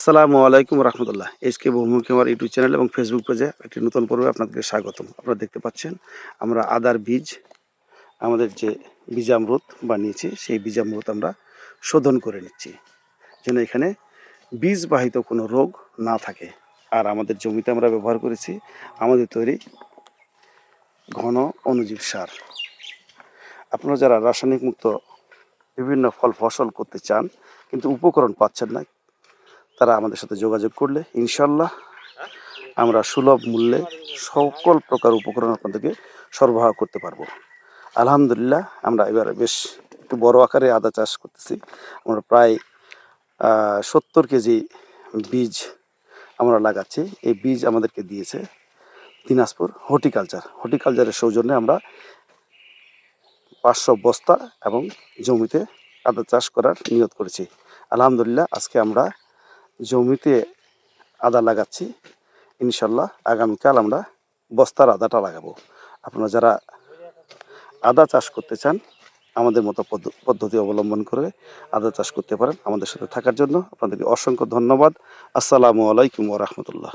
আসসালামু আলাইকুম রহমতুল্লাহ। এইচকে বহুমুখী আমার ইউটিউব চ্যানেল এবং ফেসবুক পেজে একটি নতুন পর্বে আপনাদেরকে স্বাগতম। আপনারা দেখতে পাচ্ছেন, আমরা আদার বীজ, আমাদের যে বীজামৃত বানিয়েছি, সেই বীজামৃত আমরা শোধন করে নিচ্ছি, যেন এখানে বীজবাহিত কোনো রোগ না থাকে। আর আমাদের জমিতে আমরা ব্যবহার করেছি, আমাদের তৈরি ঘন অনুজীব সার। আপনারা যারা রাসায়নিক মুক্ত বিভিন্ন ফল ফসল করতে চান, কিন্তু উপকরণ পাচ্ছেন না তারা আমাদের সাথে যোগাযোগ করলে, ইনশাল্লাহ আমরা সুলভ মূল্যে সকল প্রকার উপকরণ আপনাদেরকে সরবরাহ করতে পারব। আলহামদুলিল্লাহ, আমরা এবার বেশ একটু বড় আকারে আদা চাষ করতেছি। আমরা প্রায় সত্তর কেজি বীজ আমরা লাগাচ্ছি। এই বীজ আমাদেরকে দিয়েছে দিনাজপুর হর্টিকালচার। হর্টিকালচারের সৌজন্যে আমরা পাঁচশো বস্তা এবং জমিতে আদা চাষ করার নিয়ত করেছি। আলহামদুলিল্লাহ, আজকে আমরা জমিতে আদা লাগাচ্ছি, ইনশাল্লাহ আগামীকাল আমরা বস্তার আদাটা লাগাবো। আপনারা যারা আদা চাষ করতে চান, আমাদের মতো পদ্ধ- পদ্ধতি অবলম্বন করে আদা চাষ করতে পারেন আমাদের সাথে থাকার জন্য। আপনাদেরকে অসংখ্য ধন্যবাদ। আসসালামু আলাইকুম ওরহমতুল্লাহ